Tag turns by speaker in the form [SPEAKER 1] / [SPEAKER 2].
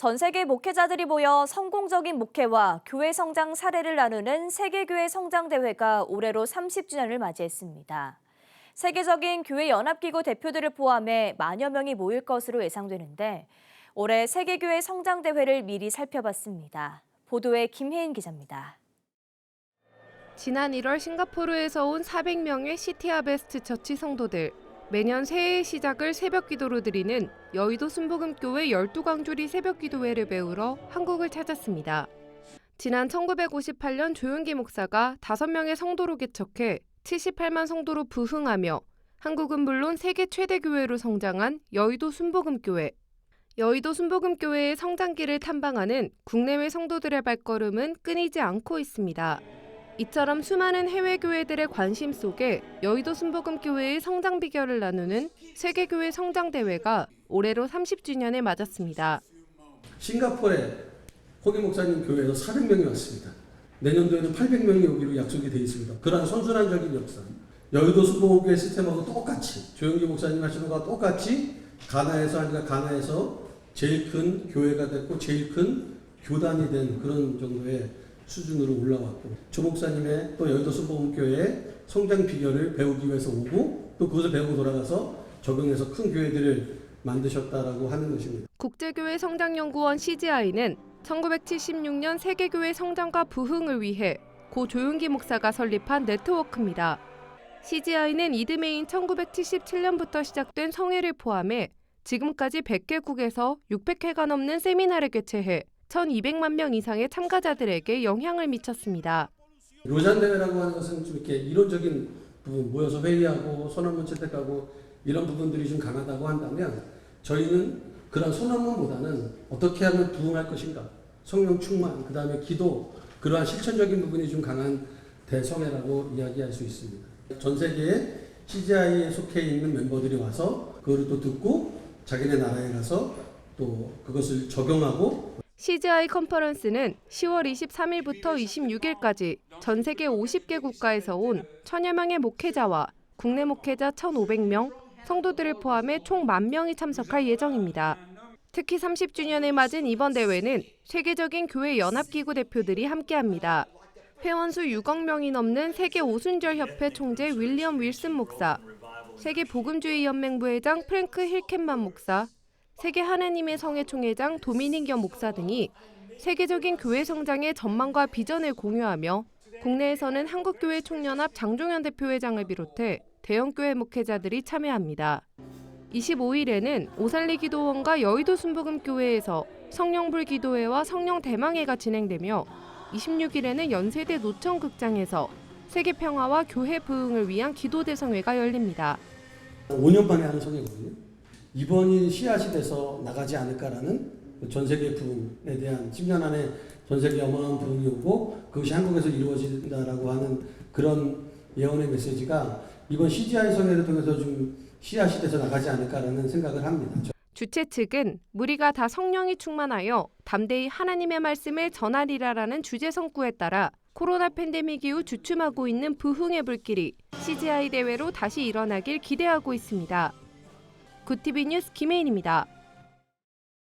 [SPEAKER 1] 전 세계 목회자들이 모여 성공적인 목회와 교회 성장 사례를 나누는 세계교회 성장대회가 올해로 30주년을 맞이했습니다. 세계적인 교회 연합기구 대표들을 포함해 만여 명이 모일 것으로 예상되는데 올해 세계교회 성장대회를 미리 살펴봤습니다. 보도에 김혜인 기자입니다.
[SPEAKER 2] 지난 1월 싱가포르에서 온 400명의 시티하베스트 처치 성도들. 매년 새해의 시작을 새벽 기도로 드리는 여의도 순복음교회 12강주리 새벽 기도회를 배우러 한국을 찾았습니다. 지난 1958년 조윤기 목사가 5명의 성도로 개척해 78만 성도로 부흥하며 한국은 물론 세계 최대 교회로 성장한 여의도 순복음교회. 여의도 순복음교회의 성장기를 탐방하는 국내외 성도들의 발걸음은 끊이지 않고 있습니다. 이처럼 수많은 해외 교회들의 관심 속에 여의도 순복음교회의 성장 비결을 나누는 세계교회 성장 대회가 올해로 30주년을 맞았습니다.
[SPEAKER 3] 싱가포르에 호기 목사님 교회에서 400명이 왔습니다. 내년도에는 800명이 오기로 약속이 되어 있습니다. 그러한 선순환적인 역사. 여의도 수보교회 시스템하고 똑같이 조영기 목사님 하시는 것과 똑같이 가나에서 하니까 가나에서 제일 큰 교회가 됐고 제일 큰 교단이 된 그런 정도의 수준으로 올라왔고 조 목사님의 또 여의도 수보교회의 성장 비결을 배우기 위해서 오고 또 그것을 배우고 돌아가서 적용해서 큰 교회들을 만드셨다라고 하는 것입니다.
[SPEAKER 2] 국제교회 성장연구원 CGI는 1976년 세계교회 성장과 부흥을 위해 고 조윤기 목사가 설립한 네트워크입니다. CGI는 이듬해인 1977년부터 시작된 성회를 포함해 지금까지 100개국에서 600회가 넘는 세미나를 개최해 1,200만 명 이상의 참가자들에게 영향을 미쳤습니다.
[SPEAKER 3] 로잔 대회라고 하는 것은 좀 이렇게 이론적인 부분 모여서 회의하고 소논문 채택하고 이런 부분들이 좀 강하다고 한다면 저희는 그런 소논문보다는 어떻게 하면 부흥할 것인가 성령 충만 그 다음에 기도 그러한 실천적인 부분이 좀 강한 대성회라고 이야기할 수 있습니다. 전 세계에 CGI에 속해 있는 멤버들이 와서 그거를 또 듣고 자기네 나라에 가서 또 그것을 적용하고
[SPEAKER 2] CGI 컨퍼런스는 10월 23일부터 26일까지 전 세계 50개 국가에서 온 천여 명의 목회자와 국내 목회자 1,500명, 성도들을 포함해 총만 명이 참석할 예정입니다. 특히 30주년을 맞은 이번 대회는 세계적인 교회 연합기구 대표들이 함께합니다. 회원 수 6억 명이 넘는 세계 오순절 협회 총재 윌리엄 윌슨 목사, 세계 복음주의 연맹 부회장 프랭크 힐켄만 목사, 세계 하나님의 성회 총회장 도미닉 여 목사 등이 세계적인 교회 성장의 전망과 비전을 공유하며 국내에서는 한국교회 총연합 장종현 대표회장을 비롯해 대형교회 목회자들이 참여합니다. 25일에는 오살리 기도원과 여의도 순복음교회에서 성령불 기도회와 성령 대망회가 진행되며 26일에는 연세대 노천극장에서 세계 평화와 교회 부흥을 위한 기도 대성회가 열립니다.
[SPEAKER 3] 5년 만에 하는 성회거든요. 이번이 씨앗이 돼서 나가지 않을까라는 전 세계 부흥에 대한 10년 안에 전 세계 어마어마한 부흥이 오고 그것이 한국에서 이루어진다라고 하는 그런 예언의 메시지가 이번 CGI 성회를 통해서 좀 씨앗이 돼서 나가지 않을까라는 생각을 합니다.
[SPEAKER 2] 주최 측은 무리가 다 성령이 충만하여 담대히 하나님의 말씀을 전하리라라는 주제 성구에 따라 코로나 팬데믹 이후 주춤하고 있는 부흥의 불길이 CGI 대회로 다시 일어나길 기대하고 있습니다. 굿티비 뉴스 김혜인입니다.